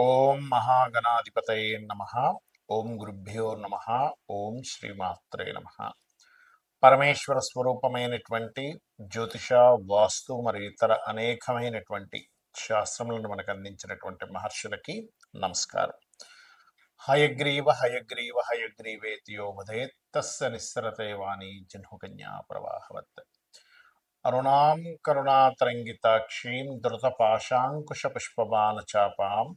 ఓం మహాగణాధిపతయ నమ. ఓం గురుభ్యో నమ. ఓం శ్రీమాత్రే నమ. పరమేశ్వర స్వరూపమైనటువంటి జ్యోతిష వాస్తు మరియు ఇతర అనేకమైనటువంటి శాస్త్రములను మనకు అందించినటువంటి మహర్షులకి నమస్కారం. హయగ్రీవ హయగ్రీవ హయగ్రీవేతియో వదేత్తస్య నిస్సరతే వాణి జహ్నుకన్యా ప్రవాహవత్. అరుణాం కరుణాతరంగితాక్షీం ధృతపాశాంకుశపుష్పబాణచాపాం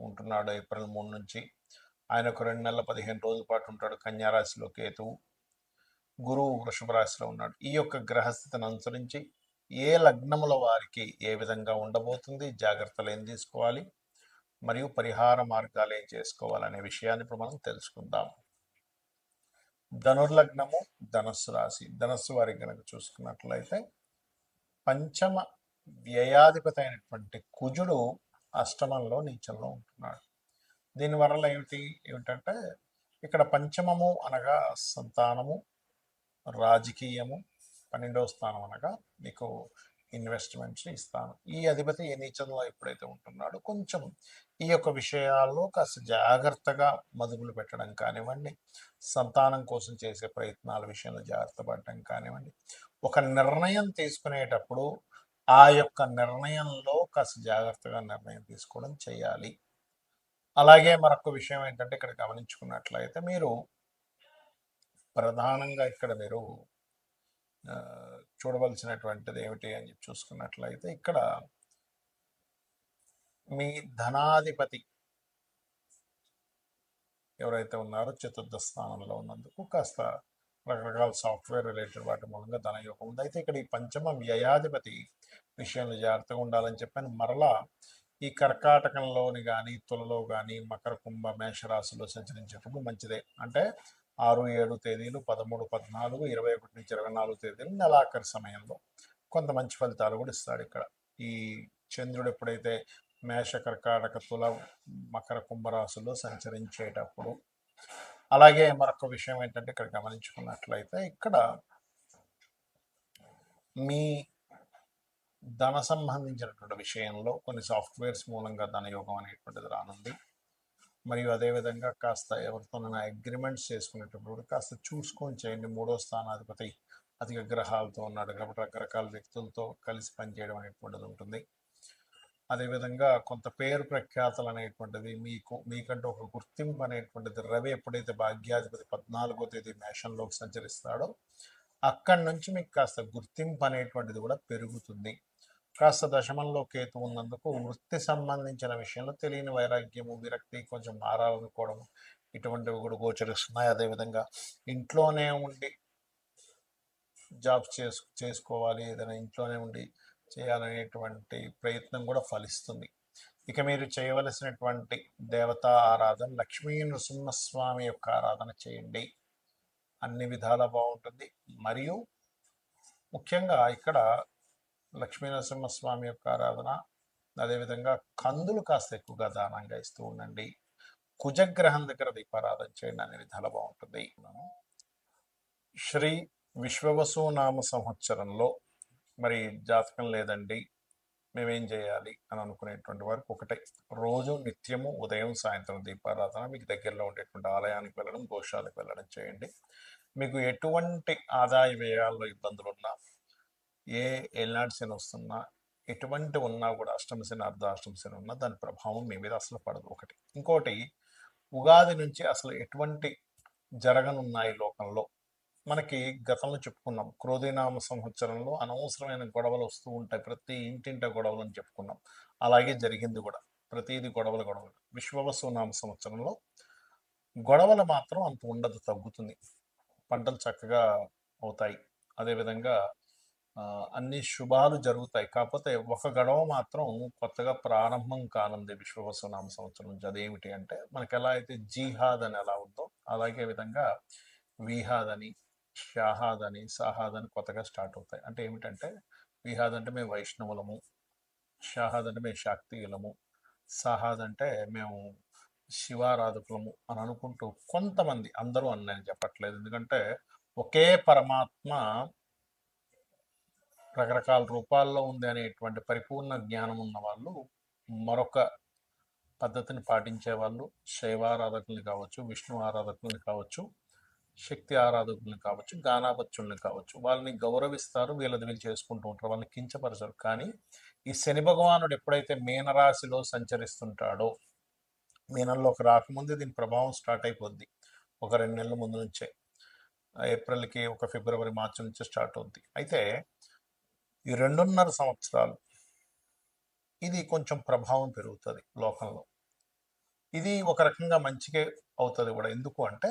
ఉంటున్నాడు ఏప్రిల్ మూడు నుంచి. ఆయన ఒక రెండు నెలల పదిహేను రోజుల పాటు ఉంటాడు కన్యారాశిలో కేతువు. గురువు వృషభ రాశిలో ఉన్నాడు. ఈ యొక్క గ్రహస్థితిని అనుసరించి ఏ లగ్నముల వారికి ఏ విధంగా ఉండబోతుంది జాగ్రత్తలు ఏం తీసుకోవాలి మరియు పరిహార మార్గాలు ఏం చేసుకోవాలనే విషయాన్ని ఇప్పుడు మనం తెలుసుకుందాం. ధనుర్లగ్నము ధనస్సు రాశి. ధనస్సు వారికి కనుక చూసుకున్నట్లయితే పంచమ వ్యయాధిపతి అయినటువంటి కుజుడు అష్టమంలో నీచంలో ఉంటున్నాడు. దీనివల్ల ఏమిటి? ఏమిటంటే ఇక్కడ పంచమము అనగా సంతానము రాజకీయము పన్నెండవ స్థానం అనగా మీకు ఇన్వెస్ట్మెంట్స్ ఇస్తాను. ఈ అధిపతి ఏ నీచంలో ఎప్పుడైతే ఉంటున్నాడో కొంచెం ఈ యొక్క విషయాల్లో కాస్త జాగ్రత్తగా మదుపులు పెట్టడం కానివ్వండి సంతానం కోసం చేసే ప్రయత్నాల విషయంలో జాగ్రత్త పడడం కానివ్వండి. ఒక నిర్ణయం తీసుకునేటప్పుడు ఆ యొక్క నిర్ణయంలో కాస్త జాగ్రత్తగా నిర్ణయం తీసుకోవడం చేయాలి. అలాగే మరొక విషయం ఏంటంటే ఇక్కడ గమనించుకున్నట్లయితే మీరు ప్రధానంగా ఇక్కడ మీరు చూడవలసినటువంటిది ఏమిటి అని చెప్పి చూసుకున్నట్లయితే ఇక్కడ మీ ధనాధిపతి ఎవరైతే ఉన్నారో చతుర్థ స్థానంలో ఉన్నందుకు కాస్త రకరకాల సాఫ్ట్వేర్ రిలేటెడ్ వాటి మూలంగా ధనయోగం ఉంది. అయితే ఇక్కడ ఈ పంచమ వ్యయాధిపతి విషయంలో జాగ్రత్తగా ఉండాలని చెప్పాను. మరలా ఈ కర్కాటకంలోని కానీ తులలో కానీ మకర కుంభ మేషరాశిలో సంచరించేటప్పుడు మంచిదే. అంటే ఆరు ఏడు తేదీలు పదమూడు పద్నాలుగు ఇరవై ఒకటి నుంచి ఇరవై నాలుగు తేదీలు నెలాఖరి సమయంలో కొంత మంచి ఫలితాలు కూడా ఇస్తాడు ఇక్కడ. ఈ చంద్రుడు ఎప్పుడైతే మేష కర్కాటక తుల మకర కుంభరాశుల్లో సంచరించేటప్పుడు అలాగే మరొక విషయం ఏంటంటే ఇక్కడ గమనించుకున్నట్లయితే ఇక్కడ మీ ధన సంబంధించినటువంటి విషయంలో కొన్ని సాఫ్ట్వేర్స్ మూలంగా ధనయోగం అనేటువంటిది రానుంది. మరియు అదేవిధంగా కాస్త ఎవరితోనైనా అగ్రిమెంట్స్ చేసుకునేటప్పుడు కాస్త చూసుకొని చేయండి. మూడో స్థానాధిపతి అధిక గ్రహాలతో ఉన్నాడు కాబట్టి రకరకాల వ్యక్తులతో కలిసి పనిచేయడం అనేటువంటిది ఉంటుంది. అదేవిధంగా కొంత పేరు ప్రఖ్యాతలు అనేటువంటిది మీకు మీకంటూ ఒక గుర్తింపు అనేటువంటిది రవి ఎప్పుడైతే భాగ్యాధిపతి పద్నాలుగో తేదీ మేషంలోకి సంచరిస్తాడో అక్కడి నుంచి మీకు కాస్త గుర్తింపు అనేటువంటిది కూడా పెరుగుతుంది. కాస్త దశమంలో కేతు ఉన్నందుకు వృత్తి సంబంధించిన విషయంలో తెలియని వైరాగ్యము విరక్తి కొంచెం మారాలనుకోవడము ఇటువంటివి కూడా గోచరిస్తున్నాయి. అదేవిధంగా ఇంట్లోనే ఉండి జాబ్స్ చేసు చేసుకోవాలి ఏదైనా ఇంట్లోనే ఉండి చేయాలనేటువంటి ప్రయత్నం కూడా ఫలిస్తుంది. ఇక మీరు చేయవలసినటువంటి దేవతా ఆరాధన లక్ష్మీ నృసింహస్వామి యొక్క ఆరాధన చేయండి. అన్ని విధాలా బాగుంటుంది. మరియు ముఖ్యంగా ఇక్కడ లక్ష్మీ నరసింహస్వామి యొక్క ఆరాధన అదేవిధంగా కందులు కాస్త ఎక్కువగా దానంగా ఇస్తూ ఉండండి. కుజగ్రహం దగ్గర దీపారాధన చేయండి. అనే విధాల బాగుంటుంది. శ్రీ విశ్వవసు నామ సంవత్సరంలో మరి జాతకం లేదండి. మేమేం చేయాలి అని అనుకునేటువంటి వారికి ఒకటే. రోజు నిత్యము ఉదయం సాయంత్రం దీపారాధన మీకు దగ్గరలో ఉండేటువంటి ఆలయానికి వెళ్ళడం గోశాలకు వెళ్ళడం చేయండి. మీకు ఎటువంటి ఆదాయ వ్యయాల్లో ఇబ్బందులు ఉన్నా ఏ ఎల్నాటి శని వస్తున్నా ఎటువంటి ఉన్నా కూడా అష్టమ శని అర్ధాష్టమ శని ఉన్నా దాని ప్రభావం మీ మీద అసలు పడదు. ఒకటి. ఇంకోటి ఉగాది నుంచి అసలు ఎటువంటి జరగనున్నాయి లోకంలో మనకి గతంలో చెప్పుకున్నాం. క్రోధినామ సంవత్సరంలో అనవసరమైన గొడవలు వస్తూ ఉంటాయి. ప్రతి ఇంటింట గొడవలు అని చెప్పుకున్నాం. అలాగే జరిగింది కూడా. ప్రతిది గొడవలు గొడవలు. విశ్వవసునామ సంవత్సరంలో గొడవలు మాత్రం అంత ఉండదు తగ్గుతుంది. పంటలు చక్కగా అవుతాయి. అదేవిధంగా అన్ని శుభాలు జరుగుతాయి. కాకపోతే ఒక గొడవ మాత్రం కొత్తగా ప్రారంభం కానుంది విశ్వవసునామ సంవత్సరం నుంచి. అదేమిటి అంటే మనకి ఎలా అయితే జీహాద్ అని ఎలా ఉందో అలాగే విధంగా విహాద్ అని షాహాద్ అని సాహాద్ అని కొత్తగా స్టార్ట్ అవుతాయి. అంటే ఏమిటంటే విహాద్ అంటే మేము వైష్ణవులము షాహాద్ అంటే మేము శాక్తియులము సాహాద్ అంటే మేము శివారాధకులము అని అనుకుంటూ కొంతమంది అందరూ అని నేను చెప్పట్లేదు. ఎందుకంటే ఒకే పరమాత్మ రకరకాల రూపాల్లో ఉంది అనేటువంటి పరిపూర్ణ జ్ఞానం ఉన్న వాళ్ళు మరొక పద్ధతిని పాటించే వాళ్ళు శైవారాధకుల్ని కావచ్చు విష్ణు ఆరాధకుల్ని కావచ్చు శక్తి ఆరాధకుల్ని కావచ్చు గానాపత్యుల్ని కావచ్చు వాళ్ళని గౌరవిస్తారు వీళ్ళది వీళ్ళు చేసుకుంటూ ఉంటారు వాళ్ళని కించపరచరు కానీ ఈ శని భగవానుడు ఎప్పుడైతే మీనరాశిలో సంచరిస్తుంటాడో మీనంలోకి రాకముందే దీని ప్రభావం స్టార్ట్ అయిపోద్ది. ఒక రెండు నెలల ముందు నుంచే. ఏప్రిల్కి ఒక ఫిబ్రవరి మార్చి నుంచి స్టార్ట్ అవుద్ది. అయితే ఈ రెండున్నర సంవత్సరాలు ఇది కొంచెం ప్రభావం పెరుగుతుంది లోకంలో. ఇది ఒక రకంగా మంచిగా అవుతుంది కూడా. ఎందుకు అంటే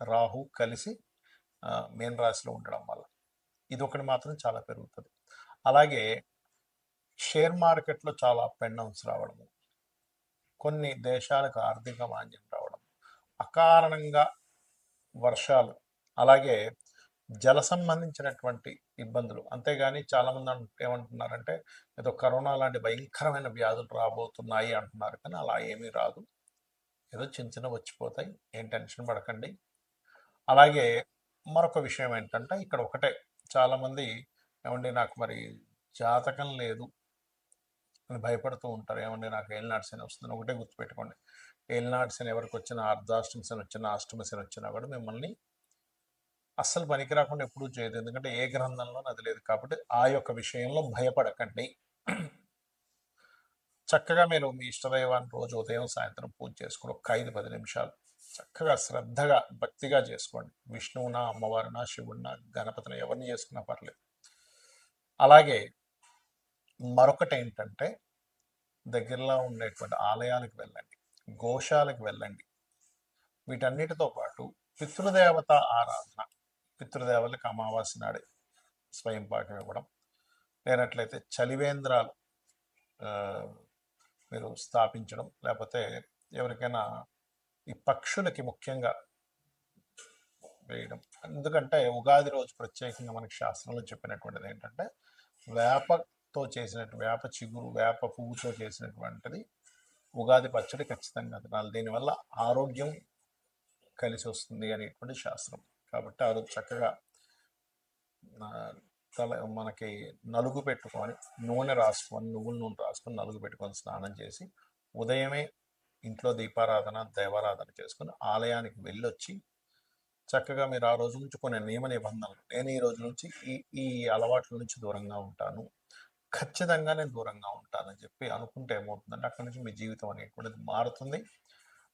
రాహు కలిసి ఆ, మీన రాశిలో ఉండడం వల్ల. ఇది ఒకటి మాత్రం చాలా పెరుగుతుంది. అలాగే షేర్ మార్కెట్లో చాలా అప్ అండ్ డౌన్స్ రావడము కొన్ని దేశాలకు ఆర్థిక మాంద్యం రావడం అకారణంగా వర్షాలు అలాగే జల సంబంధించినటువంటి ఇబ్బందులు. అంతేగాని చాలామంది ఏమంటున్నారంటే ఏదో కరోనా లాంటి భయంకరమైన వ్యాధులు రాబోతున్నాయి అంటున్నారు. కానీ అలా ఏమీ రాదు. ఏదో చిన్న చిన్న వచ్చిపోతాయి. ఏం టెన్షన్ పడకండి. అలాగే మరొక విషయం ఏంటంటే ఇక్కడ ఒకటే. చాలామంది ఏమండి నాకు మరి జాతకం లేదు అని భయపడుతూ ఉంటారు. ఏమండి నాకు ఏలినాడు శని వస్తుంది ఒకటే గుర్తుపెట్టుకోండి. ఏలినాడు శని ఎవరికి వచ్చినా అర్ధాష్టమ శని వచ్చినా అష్టమ శని వచ్చినా కూడా మిమ్మల్ని అస్సలు పనికి రాకుండా ఎప్పుడూ చేయదు. ఎందుకంటే ఏ గ్రంథంలో అది లేదు. కాబట్టి ఆ యొక్క విషయంలో భయపడకండి. చక్కగా మీరు మీ ఇష్టదైవాన్ని రోజు ఉదయం సాయంత్రం పూజ చేసుకుని ఒక ఐదు పది నిమిషాలు చక్కగా శ్రద్ధగా భక్తిగా చేసుకోండి. విష్ణువునా అమ్మవారినా శివుడిన గణపతిని ఎవరిని చేసుకున్నా పర్లేదు. అలాగే మరొకటి ఏంటంటే దగ్గరలో ఉండేటువంటి ఆలయాలకు వెళ్ళండి. గోశాలకు వెళ్ళండి. వీటన్నిటితో పాటు పితృదేవత ఆరాధన. పితృదేవతలకు అమావాస్య నాడే స్వయం పాకం ఇవ్వడం. లేనట్లయితే చలివేంద్రాలు మీరు స్థాపించడం. లేకపోతే ఎవరికైనా ఈ పక్షులకి ముఖ్యంగా వేయడం. ఎందుకంటే ఉగాది రోజు ప్రత్యేకంగా మనకి శాస్త్రంలో చెప్పినటువంటిది ఏంటంటే వేపతో చేసినట్టు వేప చిగురు వేప పువ్వుతో చేసినటువంటిది ఉగాది పచ్చడి ఖచ్చితంగా తినాలి. దీనివల్ల ఆరోగ్యం కలిసి వస్తుంది అనేటువంటి శాస్త్రం. కాబట్టి ఆ రోజు చక్కగా తల మనకి నలుగు పెట్టుకొని నూనె రాసుకొని నువ్వుల నూనె రాసుకొని నలుగు పెట్టుకొని స్నానం చేసి ఉదయమే ఇంట్లో దీపారాధన దేవారాధన చేసుకుని ఆలయానికి వెళ్ళొచ్చి చక్కగా మీరు ఆ రోజు నుంచి కొన్ని నియమ నిబంధనలు. నేను ఈ రోజు నుంచి ఈ ఈ అలవాట్ల నుంచి దూరంగా ఉంటాను. ఖచ్చితంగా నేను దూరంగా ఉంటానని చెప్పి అనుకుంటే ఏమవుతుందంటే అక్కడి నుంచి మీ జీవితం అనేటువంటిది మారుతుంది.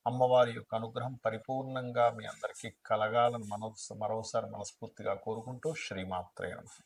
అమ్మవారి యొక్క అనుగ్రహం పరిపూర్ణంగా మీ అందరికీ కలగాలని మనో మరోసారి మనస్ఫూర్తిగా కోరుకుంటూ శ్రీమాత్రేయ నమః.